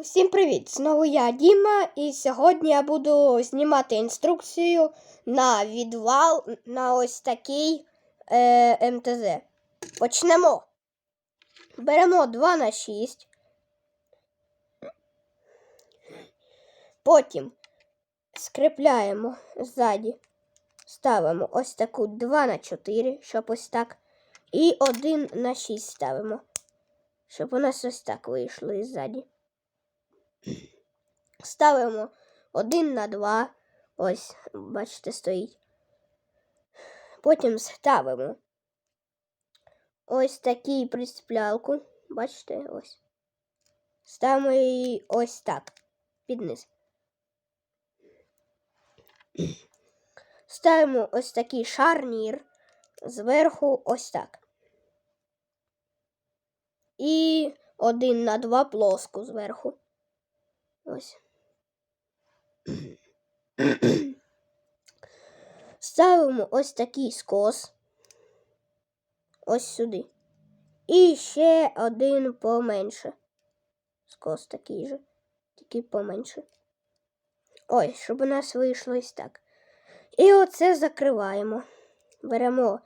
Усім привіт! Знову я Діма, і сьогодні я буду знімати інструкцію на відвал на ось такий е, МТЗ. Почнемо. Беремо 2 на 6. Потім скріпляємо ззаді. Ставимо ось таку 2 на 4, щоб ось так. І 1 на 6 ставимо. Щоб у нас ось так вийшло і ззаді. Ставимо 1 на 2. Ось, бачите, стоїть. Потім ставимо ось такий присплялку. Бачите, ось. Ставимо її ось так. Під низ. Ставимо ось такий шарнір зверху ось так. І один на два плоску зверху. Ось. Ставимо ось такий скос. Ось сюди. І ще один поменше. Скос такий же, тільки поменше. Ой, щоб у нас вийшло ось так. І оце закриваємо. Беремо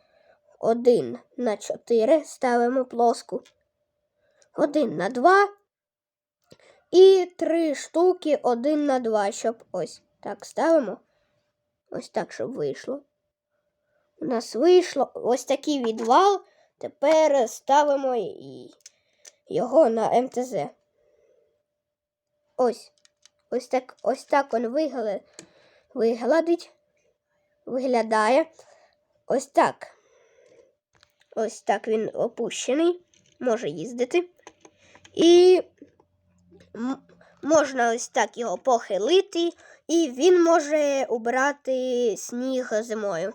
один на 4, ставимо плоску. Один на 2. І три штуки один на два, щоб ось так ставимо. Ось так, щоб вийшло. У нас вийшло ось такий відвал. Тепер ставимо його на МТЗ. Ось. Ось так ось так він вигля... виглядить. Виглядає. Ось так. Ось так він опущений. Може їздити. І можна ось так його похилити, і він може убирати сніг зимою.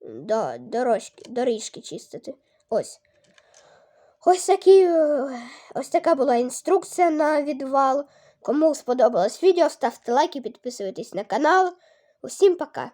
До, дорожки, доріжки чистити. Ось. Ось, такі, е, ось така була інструкція на відвал. Кому сподобалось відео, ставте лайк і підписуйтесь на канал. Усім пока!